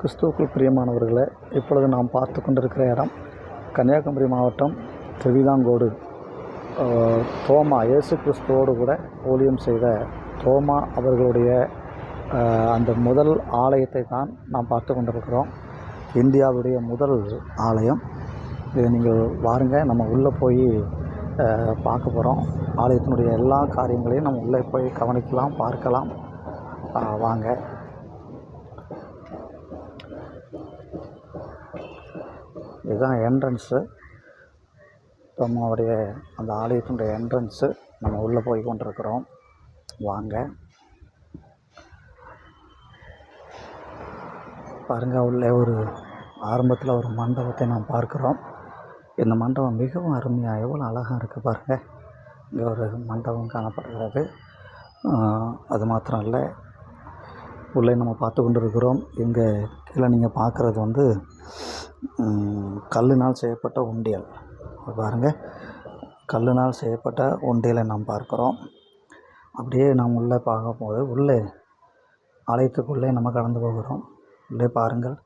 கிறிஸ்துவுக்குள் பிரியமானவர்களே இப்பொழுது நாம் பார்த்து கொண்டிருக்கிற இடம் கன்னியாகுமரி மாவட்டம் திருவிதாங்கோடு. தோமா இயேசு கிறிஸ்துவோடு கூட ஊழியம் செய்த தோமா அவர்களுடைய அந்த முதல் ஆலயத்தை தான் நாம் பார்த்து கொண்டிருக்கிறோம். இந்தியாவுடைய முதல் ஆலயம். இதை நீங்கள் வாருங்க நம்ம உள்ளே போய் பார்க்க போகிறோம் ஆலயத்தினுடைய எல்லா காரியங்களையும் நம்ம உள்ளே போய் கவனிக்கலாம் பார்க்கலாம். வாங்க. இதுதான் என்ட்ரன்ஸு நம்மளுடைய அந்த ஆலயத்தினுடைய என்ட்ரன்ஸு நம்ம உள்ளே போய் கொண்டிருக்கிறோம். வாங்க. பாருங்க உள்ளே ஒரு ஆரம்பத்தில் ஒரு மண்டபத்தை நாம் பார்க்குறோம். இந்த மண்டபம் மிகவும் அருமையாக எவ்வளோ அழகாக இருக்குது பாருங்கள் இங்கே ஒரு மண்டபம் காணப்படுகிறது. அது மாத்திரம் இல்லை. உள்ளே நம்ம பார்த்து கொண்டு இருக்கிறோம் இங்கே கீழே நீங்கள் பார்க்குறது வந்து கல்லினால் செய்யப்பட்ட உண்டியல். பாருங்கள் கல்லினால் செய்யப்பட்ட உண்டியலை நாம் பார்க்குறோம். அப்படியே நாம் உள்ளே பார்க்கும்போது உள்ளே ஆலயத்துக்குள்ளே நம்ம கடந்து போகிறோம். உள்ளே பாருங்கள்.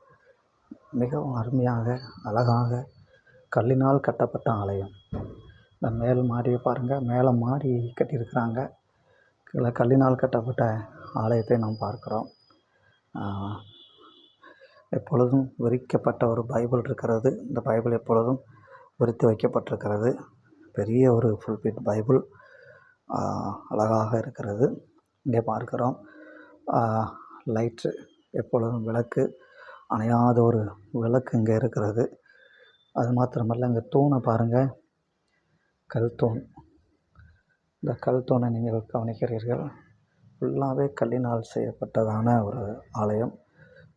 மிகவும் அருமையாக அழகாக கல்லினால் கட்டப்பட்ட ஆலயம். இந்த மேல் மாடியை பாருங்கள் மேலே மாடி கட்டியிருக்கிறாங்க. கீழே கல்லினால் கட்டப்பட்ட ஆலயத்தை நாம் பார்க்குறோம். எப்பொழுதும் விரிக்கப்பட்ட ஒரு பைபிள் இருக்கிறது. இந்த பைபிள் எப்பொழுதும் விரித்து வைக்கப்பட்டிருக்கிறது. பெரிய ஒரு ஃபுல்பிட் பைபிள் அழகாக இருக்கிறது. இங்கே பார்க்கிறோம். லைட்டு எப்பொழுதும் விளக்கு அணையாத ஒரு விளக்கு இங்கே இருக்கிறது. அது மாத்திரமல்ல இங்கே தூணை பாருங்கள் கல் தூண். இந்த கல் தூணை நீங்கள் கவனிக்கிறீர்கள். ஃபுல்லாகவே கல்லினால் செய்யப்பட்டதான ஒரு ஆலயம்.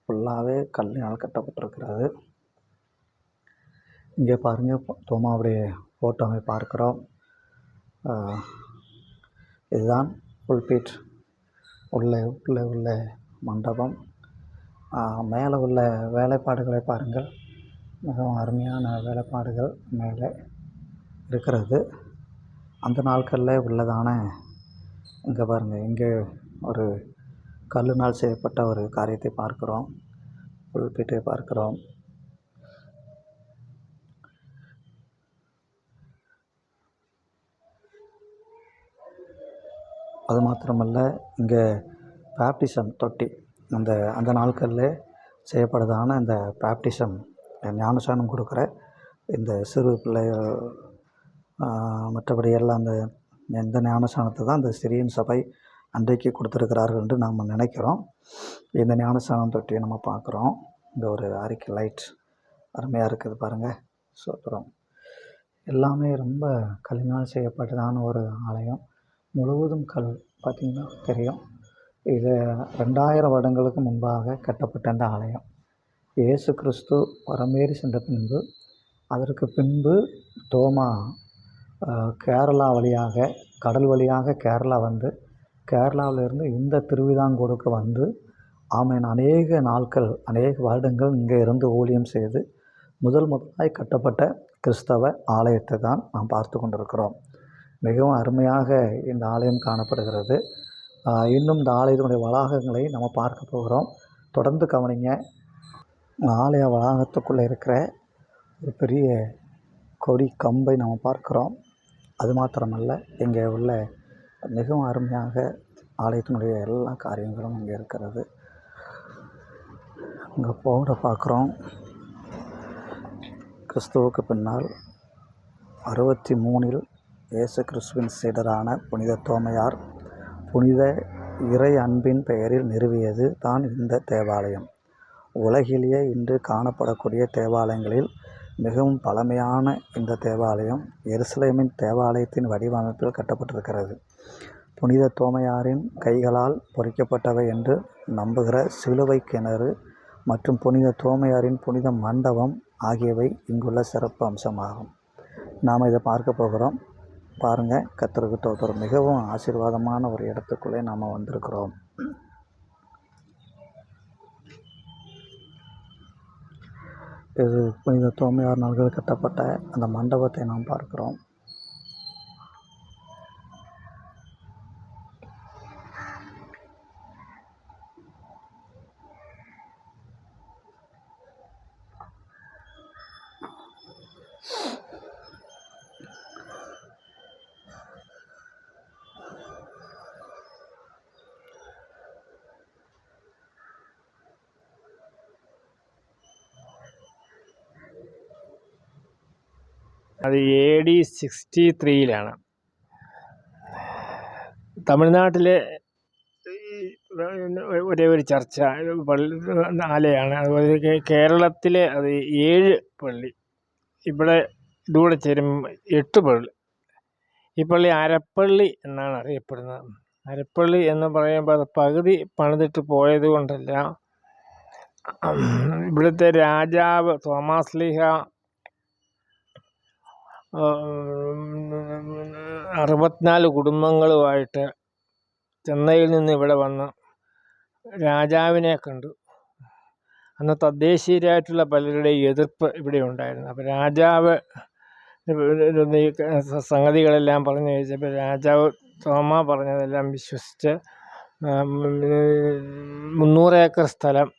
ஃபுல்லாகவே கல்லினால் கட்டப்பட்டிருக்கிறது இங்கே பாருங்கள் தோமாவுடைய ஃபோட்டோவை பார்க்குறோம். இதுதான் புல்பீட் உள்ளே உள்ளே உள்ள மண்டபம். மேலே உள்ள வேலைப்பாடுகளை பாருங்கள். மிகவும் அருமையான வேலைப்பாடுகள் மேலே இருக்கிறது. அந்த நாட்களில் உள்ளதான இங்கே பாருங்கள் இங்கே ஒரு கல்லினால் செய்யப்பட்ட ஒரு காரியத்தை பார்க்கிறோம். புல்பீட்டை பார்க்கிறோம். அது மாத்திரமல்ல இங்கே பேப்டிசம் தொட்டி அந்த அந்த நாட்களில் செய்யப்படுதான இந்த பேப்டிசம் ஞானசானம் கொடுக்குற இந்த சிறு பிள்ளைகள் மற்றபடி எல்லாம் அந்த இந்த ஞானசானத்தை தான் அந்த சிறியன் சபை அன்றைக்கு கொடுத்துருக்கிறார்கள் என்று நாம் நினைக்கிறோம். இந்த ஞானஸ்தானம் தொட்டியை நம்ம பார்க்குறோம். இந்த ஒரு அறிக்கை லைட் அருமையாக இருக்குது பாருங்கள் சூப்பரம் எல்லாமே ரொம்ப கல்லினால் செய்யப்பட்டதான ஒரு ஆலயம். முழுவதும் கல் பார்த்திங்கன்னா தெரியும். இது ரெண்டாயிரம் வருடங்களுக்கு முன்பாக கட்டப்பட்ட அந்த ஆலயம். இயேசு கிறிஸ்து வரமேறி சென்ற பின்பு அதற்கு பின்பு தோமா கேரளா வழியாக கடல் வழியாக கேரளா வந்து கேரளாவிலிருந்து இந்த திருவிதாங்கூருக்கு வந்து ஆமேன் அநேக நாட்கள் அநேக வருடங்கள் இங்கே இருந்து ஊழியம் செய்து முதல் முதலாய் கட்டப்பட்ட கிறிஸ்தவ ஆலயத்தை தான் நாம் பார்த்து கொண்டிருக்கிறோம். மிகவும் அருமையாக இந்த ஆலயம் காணப்படுகிறது. இன்னும் இந்த ஆலயத்தினுடைய வளாகங்களை நம்ம பார்க்க போகிறோம். தொடர்ந்து கவனிங்க ஆலய வளாகத்துக்குள்ளே இருக்கிற ஒரு பெரிய கொடி கம்பை நம்ம பார்க்குறோம். அது மாத்திரமல்ல இங்கே உள்ள மிகவும் அருமையாக ஆலயத்தினுடைய எல்லா காரியங்களும் இங்கே இருக்கிறது. அங்கே போட பார்க்குறோம். கிறிஸ்துவுக்கு பின்னால் அறுபத்தி மூணில் இயேசு கிறிஸ்துவின் சீடரான புனித தோமையார் புனித இறை அன்பின் பெயரில் நிறுவியது தான் இந்த தேவாலயம். உலகிலேயே இன்று காணப்படக்கூடிய தேவாலயங்களில் மிகவும் பழமையான இந்த தேவாலயம் எருசலேமின் தேவாலயத்தின் வடிவமைப்பில் கட்டப்பட்டிருக்கிறது. புனித தோமையாரின் கைகளால் பொறிக்கப்பட்டவை என்று நம்புகிற சிலுவை கிணறு மற்றும் புனித தோமையாரின் புனித மண்டபம் ஆகியவை இங்குள்ள சிறப்பு அம்சமாகும். நாம் இதை பார்க்க போகிறோம். பாருங்கள் கத்தருக்கு தோத்தர் மிகவும் ஆசீர்வாதமான ஒரு இடத்துக்குள்ளே நாம் வந்திருக்கிறோம். இது புனித தோமையார் நாள்கள் கட்டப்பட்ட அந்த மண்டபத்தை நாம் பார்க்கிறோம். അത് എ ഡി സിക്സ്റ്റി ത്രീയിലാണ് തമിഴ്നാട്ടിലെ ഒരേ ഒരു ചർച്ച പള്ളി ആലയാണ് അതുപോലെ കേരളത്തിലെ അത് ഏഴ് പള്ളി. ഇവിടെ ഇതുകൂടെ ചേരുമ്പോൾ എട്ട് പള്ളി. ഈ പള്ളി അരപ്പള്ളി എന്നാണ് അറിയപ്പെടുന്നത്. അരപ്പള്ളി എന്ന് പറയുമ്പോൾ അത് പകുതി പണിതിട്ട് പോയത് കൊണ്ടല്ല ഇവിടുത്തെ രാജാവ് തോമാസ് ലീഹ അറുപത്തിനാല് കുടുംബങ്ങളുമായിട്ട് ചെന്നൈയിൽ നിന്ന് ഇവിടെ വന്ന രാജാവിനെ കണ്ടു. അന്ന് തദ്ദേശീയരായിട്ടുള്ള പലരുടെയും എതിർപ്പ് ഇവിടെ ഉണ്ടായിരുന്നു. അപ്പോൾ രാജാവ് സംഗതികളെല്ലാം പറഞ്ഞു കഴിച്ചപ്പോൾ രാജാവ് തോമ പറഞ്ഞതെല്ലാം വിശ്വസിച്ച് മുന്നൂറ് ഏക്കർ സ്ഥലം